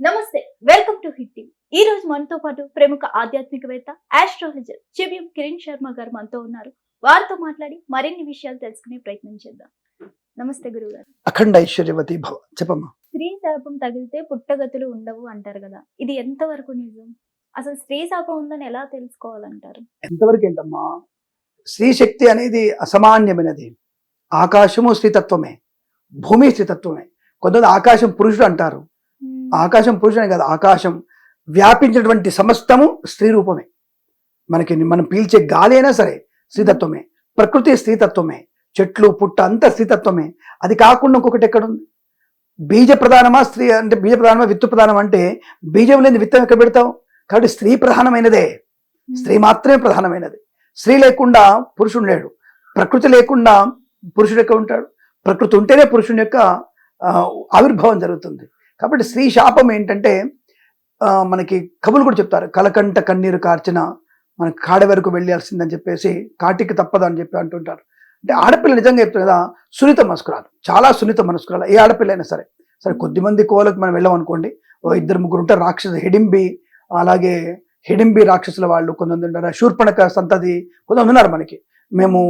నమస్తే welcome to hit TV. ఈ రోజు మనతో పాటు ప్రముఖ ఆధ్యాత్మికవేత్త ఆస్ట్రాలజర్ చెవిఎం కిరణ్ శర్మ గారు మనతో ఉన్నారు. వారితో మాట్లాడి మరిన్ని విషయాలు తెలుసుకునే ప్రయత్నం చేద్దాం. నమస్తే గురువు గారు అఖండ ఐశ్వర్యవతి భవ చెప్పమ్మా. స్త్రీ శాపం తగిలితే పుట్టగతులు ఉండవు అంటారు కదా. ఇది ఎంతవరకు నిజం? అసలు స్త్రీ శాపం ఉందని ఎలా తెలుసుకోవాలంటారు? ఎంతవరకు ఏంటమ్మా? స్త్రీ శక్తి అనేది అసామాన్యమైనది. ఆకాశము స్త్రీతత్వమే. భూమి స్త్రీతత్వమే. కొంతమంది ఆకాశం పురుషుడు అంటారు. ఆకాశం పురుషుడే కాదు ఆకాశం వ్యాపించినటువంటి సమస్తము స్త్రీ రూపమే. మనకి మనం పీల్చే గాలి అయినా సరే స్త్రీతత్వమే. ప్రకృతి స్త్రీతత్వమే. చెట్లు పుట్ట అంతా స్త్రీతత్వమే. అది కాకుండా ఇంకొకటి ఎక్కడుంది? బీజ ప్రధానమా స్త్రీ అంటే బీజ ప్రధానమా విత్తు ప్రధానం అంటే బీజం లేని విత్తం ఎక్కడ పెడతావు? కాబట్టి స్త్రీ ప్రధానమైనదే. స్త్రీ మాత్రమే ప్రధానమైనది. స్త్రీ లేకుండా పురుషుడు లేడు. ప్రకృతి లేకుండా పురుషుడు ఎక్కడ ఉంటాడు? ప్రకృతి ఉంటేనే పురుషుని యొక్క ఆవిర్భావం జరుగుతుంది. కాబట్టి స్త్రీ శాపం ఏంటంటే మనకి కవులు కూడా చెప్తారు. కలకంట కన్నీరు కార్చిన మన కాడ వరకు వెళ్ళాల్సిందని చెప్పేసి కాటికి తప్పదు అని చెప్పి అంటుంటారు. అంటే ఆడపిల్ల నిజంగా చెప్తుంది కదా సున్నిత మనస్కురాలు. చాలా సున్నిత మనస్కురాలు. ఏ ఆడపిల్ల అయినా సరే సరే కొద్దిమంది కోలకు మనం వెళ్ళాం అనుకోండి. ఓ ఇద్దరు ముగ్గురు ఉంటారు. రాక్షసు హిడింబి అలాగే హిడింబి రాక్షసుల వాళ్ళు కొంతమంది ఉంటారు. శూర్పణక సంతతి కొంతమంది ఉన్నారు మనకి. మేము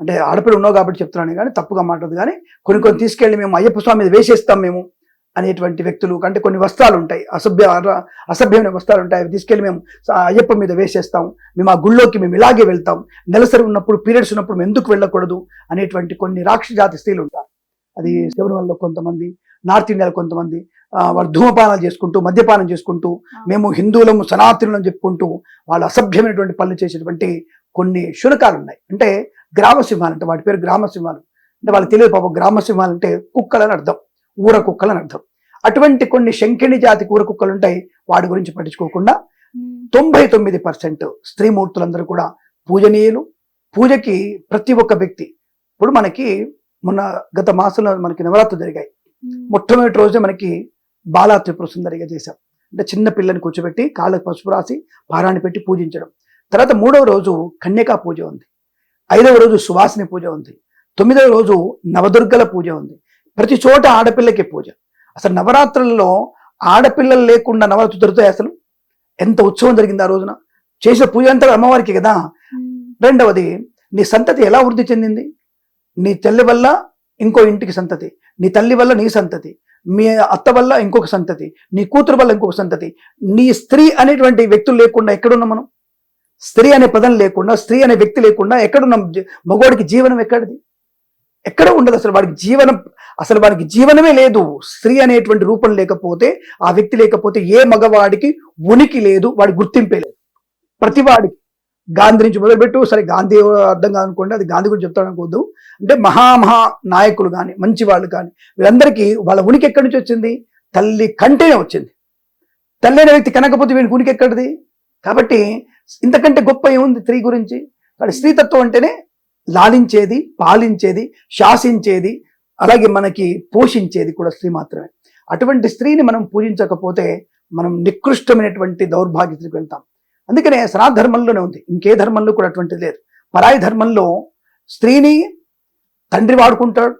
అంటే ఆడపిల్ల ఉన్నావు కాబట్టి చెప్తున్నాను కానీ తప్పుగా మాట్లాడదు. కానీ కొన్ని కొన్ని తీసుకెళ్ళి మేము అయ్యప్ప స్వామి మీద వేసేస్తాం మేము. అనేటువంటి వ్యక్తులు అంటే కొన్ని వస్త్రాలు ఉంటాయి అసభ్య అసభ్యమైన వస్త్రాలు ఉంటాయి అవి తీసుకెళ్ళి మేము అయ్యప్ప మీద వేసేస్తాం. మేము ఆ గుళ్ళోకి మేము ఇలాగే వెళ్తాం. నెలసరి ఉన్నప్పుడు పీరియడ్స్ ఉన్నప్పుడు మేము ఎందుకు వెళ్ళకూడదు అనేటువంటి కొన్ని రాక్షస జాతి స్త్రీలు ఉంటారు అది శబరిమలలో కొంతమంది నార్త్ ఇండియాలో కొంతమంది వాళ్ళు ధూమపానాలు చేసుకుంటూ మద్యపానం చేసుకుంటూ మేము హిందువులము సనాతనులు అని చెప్పుకుంటూ వాళ్ళు అసభ్యమైనటువంటి పనులు చేసేటువంటి కొన్ని శునకాలు ఉన్నాయి అంటే గ్రామ సింహాలు అంటే వాటి పేరు గ్రామ సింహాలు అంటే వాళ్ళకి తెలియదు పాపం గ్రామ సింహాలు అంటే కుక్కలని అర్థం. ఊర కుక్కలని అర్థం. అటువంటి కొన్ని శంకిణి జాతి ఊర కుక్కలు ఉంటాయి వాటి గురించి పట్టించుకోకుండా. తొంభై తొమ్మిది పర్సెంట్ స్త్రీమూర్తులందరూ కూడా పూజనీయులు. పూజకి ప్రతి ఒక్క వ్యక్తి ఇప్పుడు మనకి మొన్న గత మాసంలో మనకి నవరాత్రులు జరిగాయి. మొట్టమొదటి రోజే మనకి బాలా త్రిపుర సుందరిగా చేశాం. అంటే చిన్న పిల్లని కూర్చోబెట్టి కాళ్ళకు పసుపు రాసి పారాన్ని పెట్టి పూజించడం. తర్వాత మూడవ రోజు కన్యకా పూజ ఉంది. ఐదవ రోజు సువాసిని పూజ ఉంది. తొమ్మిదవ రోజు నవదుర్గల పూజ ఉంది. ప్రతి చోట ఆడపిల్లకి పూజ. అసలు నవరాత్రులలో ఆడపిల్లలు లేకుండా నవరాత్రులు దొరుకుతాయి అసలు? ఎంత ఉత్సవం జరిగింది ఆ రోజున? చేసిన పూజ అంతా అమ్మవారికి కదా. రెండవది నీ సంతతి ఎలా వృద్ధి చెందింది? నీ తల్లి వల్ల ఇంకో ఇంటికి సంతతి నీ తల్లి వల్ల నీ సంతతి మీ అత్త వల్ల ఇంకొక సంతతి నీ కూతురు వల్ల ఇంకొక సంతతి నీ స్త్రీ అనేటువంటి వ్యక్తులు లేకుండా ఎక్కడున్నాం మనం? స్త్రీ అనే పదం లేకుండా స్త్రీ అనే వ్యక్తి లేకుండా ఎక్కడున్నాం? మగవాడికి జీవనం ఎక్కడిది? ఎక్కడ ఉండదు అసలు వాడికి జీవనం అసలు వాడికి జీవనమే లేదు. స్త్రీ అనేటువంటి రూపం లేకపోతే ఆ వ్యక్తి లేకపోతే ఏ మగవాడికి ఉనికి లేదు వాడి గుర్తింపే లేదు. ప్రతి వాడికి. గాంధీ నుంచి మొదలుపెట్టు సరే గాంధీ అర్థం కాదనుకోండి అది గాంధీ గురించి చెప్తాను అనుకోద్దు అంటే మహామహా నాయకులు కానీ మంచి వాళ్ళు కానీ వీళ్ళందరికీ వాళ్ళ ఉనికి ఎక్కడి నుంచి వచ్చింది? తల్లి కంటేనే వచ్చింది. తల్లి అనే వ్యక్తి కనకపోతే వీడికి ఉనికి ఎక్కడిది? కాబట్టి ఇంతకంటే గొప్ప ఏముంది స్త్రీ గురించి? కాబట్టి స్త్రీతత్వం అంటేనే లాలించేది పాలించేది శాసించేది అలాగే మనకి పోషించేది కూడా స్త్రీ మాత్రమే. అటువంటి స్త్రీని మనం పూజించకపోతే మనం నికృష్టమైనటువంటి దౌర్భాగ్యతకు వెళ్తాం. అందుకనే సనాతన ధర్మంలోనే ఉంది. ఇంకే ధర్మంలో కూడా అటువంటిది లేదు. పరాయి ధర్మంలో స్త్రీని తండ్రి వాడుకుంటాడు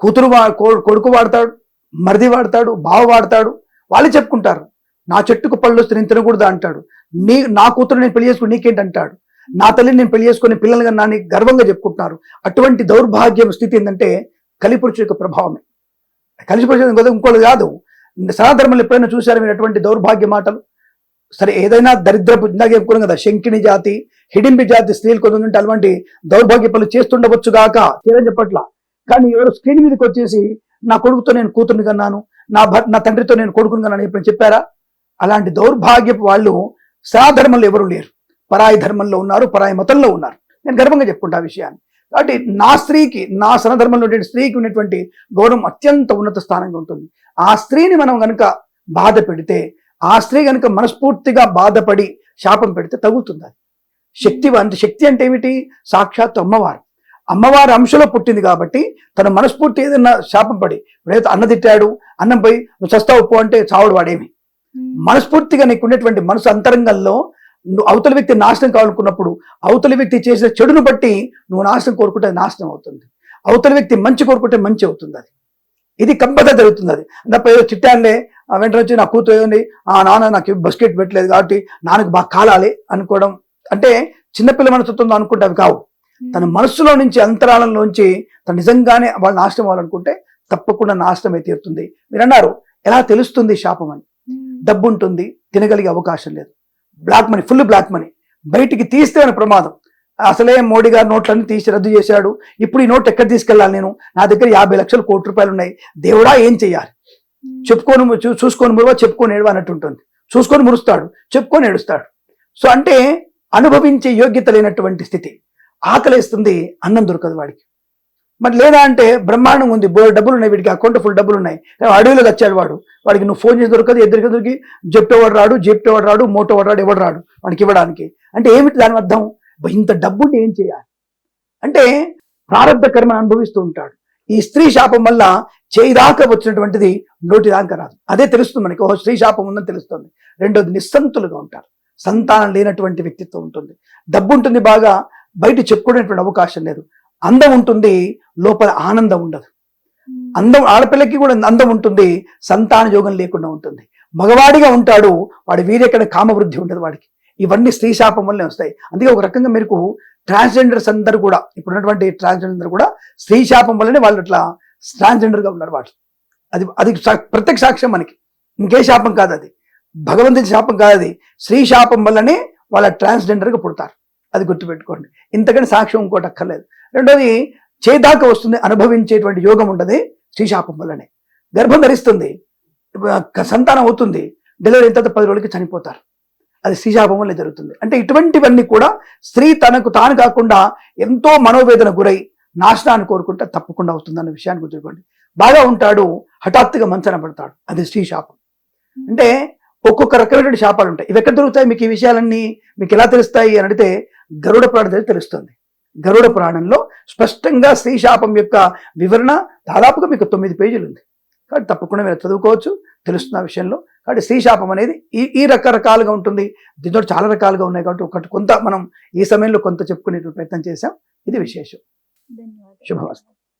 కూతురు వా కో- కొడుకు వాడతాడు మరిది వాడతాడు బావ వాడతాడు. వాళ్ళు చెప్పుకుంటారు నా చెట్టుకు పళ్ళు స్త్రీని తినకూడదు అంటాడు. నీ నా కూతురు నేను పెళ్ళి చేసుకుని నీకేంటి అంటాడు నా తల్లిని నేను పెళ్ళి చేసుకుని పిల్లలుగా నాని గర్వంగా చెప్పుకుంటున్నారు. అటువంటి దౌర్భాగ్యం స్థితి ఏంటంటే కలిపురుషు యొక్క ప్రభావమే కలిపురుషు ఇంకోటి కాదు. సనాధర్మలు ఎప్పుడైనా చూశారు మీరు అటువంటి దౌర్భాగ్య మాటలు? సరే ఏదైనా దరిద్రపు ఇందాక చెప్పుకున్నాం కదా శంకిని జాతి హిడింబి జాతి స్త్రీలు కొంత అటువంటి దౌర్భాగ్య పనులు చేస్తుండవచ్చు గాక. చేయని చెప్పట్ల. కానీ ఎవరు స్క్రీన్ మీదకి వచ్చేసి నా కొడుకుతో నేను కూతుర్ని కన్నాను నా భర్త నా తండ్రితో నేను కొడుకుని కన్నాను ఎప్పుడు చెప్పారా? అలాంటి దౌర్భాగ్యపు వాళ్ళు సనాధర్మంలో ఎవరు లేరు. పరాయి ధర్మంలో ఉన్నారు పరాయి మతంలో ఉన్నారు. నేను గర్వంగా చెప్పుకుంటా ఆ విషయాన్ని. కాబట్టి నా స్త్రీకి నా సనధర్మంలో ఉండే స్త్రీకి ఉన్నటువంటి గౌరవం అత్యంత ఉన్నత స్థానంగా ఉంటుంది. ఆ స్త్రీని మనం గనుక బాధ పెడితే ఆ స్త్రీ గనుక మనస్ఫూర్తిగా బాధపడి శాపం పెడితే తగులుతుంది అది. శక్తి అంటే శక్తి అంటే ఏమిటి? సాక్షాత్ అమ్మవారు. అమ్మవారి అంశలో పుట్టింది కాబట్టి తన మనస్ఫూర్తి ఏదైనా శాపం పడి ఇప్పుడైతే అన్న తిట్టాడు అన్నం పోయి నువ్వు చస్తావు పో అంటే చావుడు వాడేమి. మనస్ఫూర్తిగా నీకు ఉన్నటువంటి మనసు అంతరంగంలో నువ్వు అవతల వ్యక్తి నాశనం కావాలనుకున్నప్పుడు అవతల వ్యక్తి చేసిన చెడును బట్టి నువ్వు నాశనం కోరుకుంటే నాశనం అవుతుంది. అవతల వ్యక్తి మంచి కోరుకుంటే మంచి అవుతుంది అది. ఇది కంపల్సరీ జరుగుతుంది అది. తప్ప ఏదో వెంటనే వచ్చి నా కూతురు ఆ నాన్న నాకు బస్కెట్ పెట్టలేదు కాబట్టి నాన్నకు బాగా కాలాలి అనుకోవడం. అంటే చిన్నపిల్ల మనసుతో అనుకుంటే అవి కావు. తన మనస్సులో నుంచి అంతరాళంలోంచి తను నిజంగానే వాళ్ళు నాశనం అవ్వాలనుకుంటే తప్పకుండా నాశనమే తీరుతుంది. మీరు అన్నారు ఎలా తెలుస్తుంది శాపం అని? డబ్బు ఉంటుంది తినగలిగే అవకాశం లేదు. Black money full black money. బయటికి తీస్తే అని ప్రమాదం. అసలే మోడీ గారు నోట్లన్నీ తీసి రద్దు చేశాడు. ఇప్పుడు ఈ నోట్ ఎక్కడ తీసుకెళ్ళాలి నేను? నా దగ్గర యాభై లక్షలు కోటి రూపాయలు ఉన్నాయి. దేవుడా ఏం చెయ్యాలి? చెప్పుకొని చూసుకొని మురువ చెప్పుకొని ఏడవ అన్నట్టు ఉంటుంది చూసుకొని మురుస్తాడు చెప్పుకొని ఏడుస్తాడు. సో అంటే అనుభవించే యోగ్యత లేనటువంటి స్థితి. ఆకలేస్తుంది అన్నం దొరకదు వాడికి. మరి లేదా అంటే బ్రహ్మాండం ఉంది. బో డబ్బులు ఉన్నాయి వీడికి అకౌంట్ ఫుల్ డబ్బులు ఉన్నాయి అడవిలోకి వచ్చాడు వాడు. వాడికి నువ్వు ఫోన్ చేసి దొరకదు ఎదురుకి దొరికి జెప్టోవాడు రాడు జెప్టోవాడు రాడు మోటోవాడు రాడు ఎవడు రాడు వాడికి ఇవ్వడానికి. అంటే ఏమిటి దాని అర్థం? ఇంత డబ్బుని ఏం చేయాలి? అంటే ప్రారంభ కర్మను అనుభవిస్తూ ఉంటాడు. ఈ స్త్రీ శాపం వల్ల చేయి దాకా వచ్చినటువంటిది నోటి దాకా రాదు. అదే తెలుస్తుంది మనకి. ఓ స్త్రీ శాపం ఉందని తెలుస్తుంది. రెండోది నిస్సంతులుగా ఉంటారు. సంతానం లేనటువంటి వ్యక్తిత్వం ఉంటుంది. డబ్బు ఉంటుంది బాగా బయట చెప్పుకునేటువంటి అవకాశం లేదు. అందం ఉంటుంది లోపల ఆనందం ఉండదు. అందం ఆడపిల్లకి కూడా అందం ఉంటుంది సంతాన యోగం లేకుండా ఉంటుంది. మగవాడిగా ఉంటాడు వాడి వీరెక్కడ కామవృద్ధి ఉండదు వాడికి. ఇవన్నీ స్త్రీ శాపం వల్లే వస్తాయి. అందుకే ఒక రకంగా మీకు ట్రాన్స్జెండర్స్ అందరూ కూడా ఇప్పుడు ఉన్నటువంటి ట్రాన్స్జెండర్ కూడా స్త్రీ శాపం వల్లనే వాళ్ళు అట్లా ట్రాన్స్జెండర్గా ఉన్నారు వాళ్ళు. అది అది ప్రత్యక్ష సాక్ష్యం మనకి. ఇంకే శాపం కాదు అది. భగవంతుని శాపం కాదు అది. స్త్రీ శాపం వల్లనే వాళ్ళ ట్రాన్స్జెండర్గా పుడతారు. అది గుర్తుపెట్టుకోండి. ఇంతకని సాక్ష్యం ఇంకోటి అక్కర్లేదు. రెండోది చేదాకా వస్తుంది అనుభవించేటువంటి యోగం ఉండదు శ్రీశాపం వల్లనే. గర్భం ధరిస్తుంది సంతానం అవుతుంది డెలివరీ అయిన తర్వాత పది రోజులకి చనిపోతారు. అది శ్రీశాపం వల్ల జరుగుతుంది. అంటే ఇటువంటివన్నీ కూడా స్త్రీ తనకు తాను కాకుండా ఎంతో మనోవేదన గురై నాశనాన్ని కోరుకుంటే తప్పకుండా అవుతుంది అన్న విషయాన్ని గుర్తుకోండి బాగా ఉంటాడు హఠాత్తుగా మంచన పడతాడు. అది శ్రీశాపం. అంటే ఒక్కొక్క రకమైనటువంటి శాపాలు ఉంటాయి. ఇవి ఎక్కడ దొరుకుతాయి? మీకు ఈ విషయాలన్నీ మీకు ఎలా తెలుస్తాయి అని అడిగితే గరుడ పురాణం దగ్గర తెలుస్తుంది. గరుడ పురాణంలో స్పష్టంగా స్త్రీ శాపం యొక్క వివరణ దాదాపుగా మీకు తొమ్మిది పేజీలు ఉంది. కాబట్టి తప్పకుండా మీరు చదువుకోవచ్చు తెలుస్తున్న విషయంలో. కాబట్టి స్త్రీ శాపం అనేది ఈ ఈ రకరకాలుగా ఉంటుంది. దీంతో చాలా రకాలుగా ఉన్నాయి కాబట్టి ఒకటి కొంత మనం ఈ సమయంలో కొంత చెప్పుకునే ప్రయత్నం చేశాం. ఇది విశేషం. శుభమస్తు.